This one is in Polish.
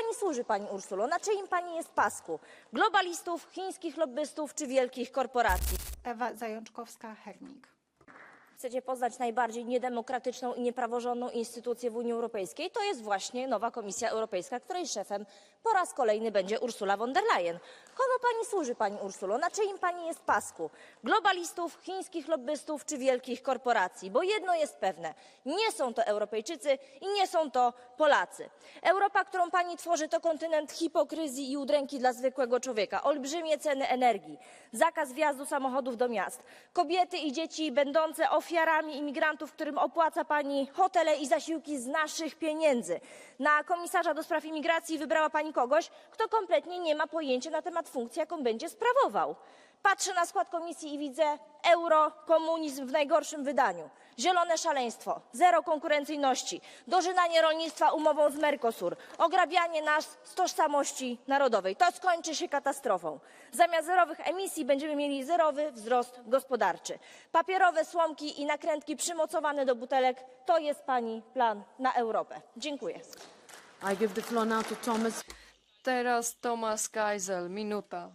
pani służy, pani Ursulo? Na czyim pani jest pasku? Globalistów, chińskich lobbystów czy wielkich korporacji? Ewa Zajączkowska-Hernik. Chcecie poznać najbardziej niedemokratyczną i niepraworządną instytucję w Unii Europejskiej? To jest właśnie nowa Komisja Europejska, której szefem po raz kolejny będzie Ursula von der Leyen. Komu pani służy, pani Ursulo? Na czyim pani jest pasku? Globalistów, chińskich lobbystów czy wielkich korporacji? Bo jedno jest pewne, nie są to Europejczycy i nie są to Polacy. Europa, którą pani tworzy, to kontynent hipokryzji i udręki dla zwykłego człowieka. Olbrzymie ceny energii, zakaz wjazdu samochodów do miast, kobiety i dzieci będące ofiarami imigrantów, którym opłaca pani hotele i zasiłki z naszych pieniędzy. Na komisarza do spraw imigracji wybrała pani kogoś, kto kompletnie nie ma pojęcia na temat funkcji, jaką będzie sprawował. Patrzę na skład komisji i widzę euro, komunizm w najgorszym wydaniu, zielone szaleństwo, zero konkurencyjności, dożynanie rolnictwa umową z Mercosur, ograbianie nas z tożsamości narodowej. To skończy się katastrofą. Zamiast zerowych emisji będziemy mieli zerowy wzrost gospodarczy. Papierowe słomki i nakrętki przymocowane do butelek to jest pani plan na Europę. Dziękuję. I give the floor now to Thomas Teraz Tomasz Geisel, minuta.